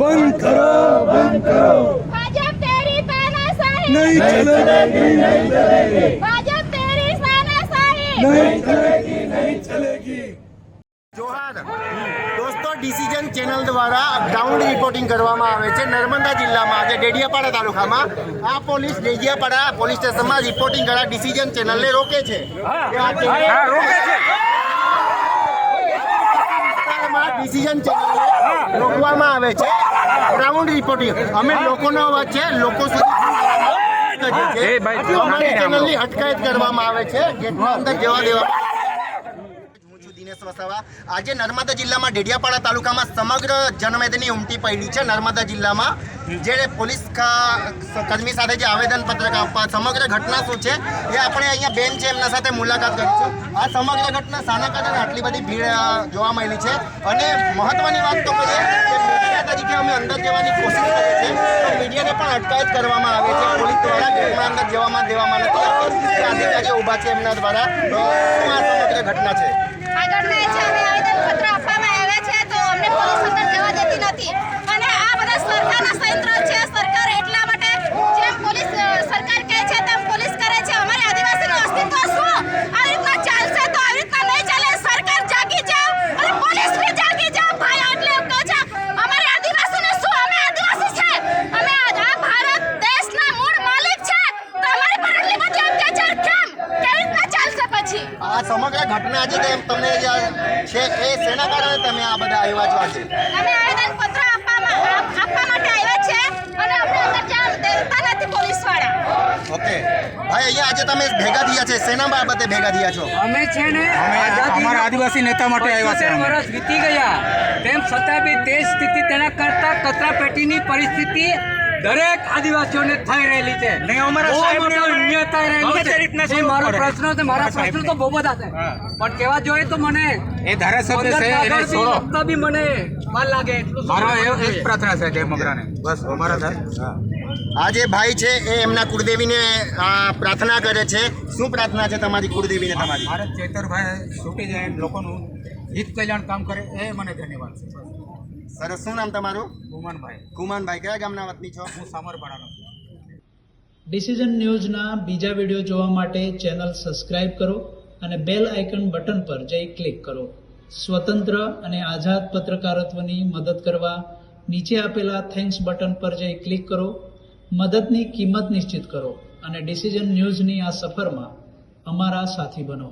બંધ કરો બંધ કરો. ભાજપ તેરી તાનાશાહી નહીં ચલેગી નહીં ચલેગી. ભાજપ તેરી તાનાશાહી નહીં ચલેગી નહીં ચલેગી. જોહાર દોસ્તો ડિસિઝન ચેનલ દ્વારા ગ્રાઉન્ડ રિપોર્ટિંગ કરવામાં આવે છે. નર્મદા જિલ્લામાં આજે ડેડિયાપાડા તાલુકામાં આ પોલીસ ડેડિયાપાડા પોલીસ સ્ટેશનમાં રિપોર્ટિંગ કરવા ડિસિઝન ચેનલને રોકે છે. વિસ્તારમાં ડિસિઝન રોકવામાં આવે છે. ગ્રાઉન્ડ રિપોર્ટિંગ અમે લોકોનો અવાજ છે લોકો સુધી અમારી ચેનલની અટકાયત કરવામાં આવે છે. ગેટમાં અંદર જવા દેવા. દિનેશ વસાવા. આજે નર્મદા જિલ્લામાં ડેડિયાપાડા તાલુકામાં સમગ્ર જનમેદની ઉમટી પડી છે નર્મદા જિલ્લામાં. જે પોલીસ કર્મી સાથે જે આવેદનપત્રક આપવા સમગ્ર ઘટના શું છે? એ આપણે અહીંયા બેન છે, એમના સાથે મુલાકાત કરીશું. આ સમગ્ર ઘટના શાના કારણે આટલી બધી ભીડ જોવા મળી છે. અને મહત્વની વાત તો કરીએ કે મીડિયા તરીકે અમે અંદર જવાની કોશિશ કરીએ છીએ મીડિયાને પણ અટકાયત કરવામાં આવે છે. પોલીસ દ્વારા ગેટમાં અંદર જવામાં દેવામાં નથી આવતી. ઊભા છે એમના દ્વારા આ સમગ્ર ઘટના છે આગળ ના છે અમે આવેદનપત્ર આપવામાં આવ્યા છે તો અમને પોલીસ અંદર જવા દેતી નથી અને આ બધા સરકારના સંયંત્રો છે સરકાર એટલા માટે જેમ પોલીસ અ, સરકાર કહે છે તેમ પોલીસ કરે છે અમારે આદિવાસીનું અસ્તિત્વ શું આવી રીતના ચાલશે તો આવી રીતના નહીં ચાલે સરકાર જાગી જાઓ અને પોલીસ બી જાગી જાઓ ભાઈ આટલે એમ કહે છે અમારે આદિવાસીને શું અમે આદિવાસી છે અમે આ આ ભારત દેશના મૂળ માલિક છે તો અમારી પર આટલી બધી અત્યાચાર કેમ કેવી રીતના ચાલશે પછી આ સમગ્ર ઘટના જે તેમ તમને જે છે એ શેના કારણે તમે આ બધા આવ્યા છો આજે? અમે આવેદન પત્ર આપવા માટે આવ્યા છે અને અમને અંદર જાણ દેતા નથી પોલીસવાળા ઓકે. ભાઈ અહીંયા આજે તમે ભેગા થયા છે. શેના બાબતે ભેગા થયા છો? અમે છે ને અમારા આદિવાસી નેતા માટે આવ્યા છે. વર્ષ વીતી ગયા. તેમ છતાં બી તે સ્થિતિ તેના કરતા કચરા પેટીની પરિસ્થિતિ દરેક આદિવાસીઓને થઈ રહેલી છે. મારો પ્રશ્ન છે મારા પ્રશ્ન તો બહુ બધા છે. પણ કેવા જોઈએ તો મને એ ધારાસભ્ય છે એને છોડો. બી મને વાર લાગે એટલું મારો એ-. પ્રાર્થના છે જય મગરાને. બસ અમારા થાય આ જે ભાઈ છે એ એમના કુળદેવીને આ, પ્રાર્થના કરે છે. શું પ્રાર્થના છે તમારી કુળદેવીને તમારી? મારે ચેતરભાઈ છૂટી જાય લોકોનું હિત કલ્યાણ કામ કરે એ મને ધન્યવાદ છે. બસ. સરસ. શું નામ તમારું? ગુમાનભાઈ. કુમાનભાઈ કયા ગામના વતની છો? હું સામરપાડાનો છું. ડિસિઝન ન્યૂઝના બીજા વીડિયો જોવા માટે ચેનલ સબસ્ક્રાઇબ કરો અને બેલ આઇકન બટન પર જઈ ક્લિક કરો. સ્વતંત્ર અને આઝાદ પત્રકારત્વની મદદ કરવા નીચે આપેલા થેન્ક્સ બટન પર જઈ ક્લિક કરો. મદદની કિંમત નિશ્ચિત કરો અને ડિસિઝન ન્યૂઝની આ સફરમાં અમારા સાથી બનો.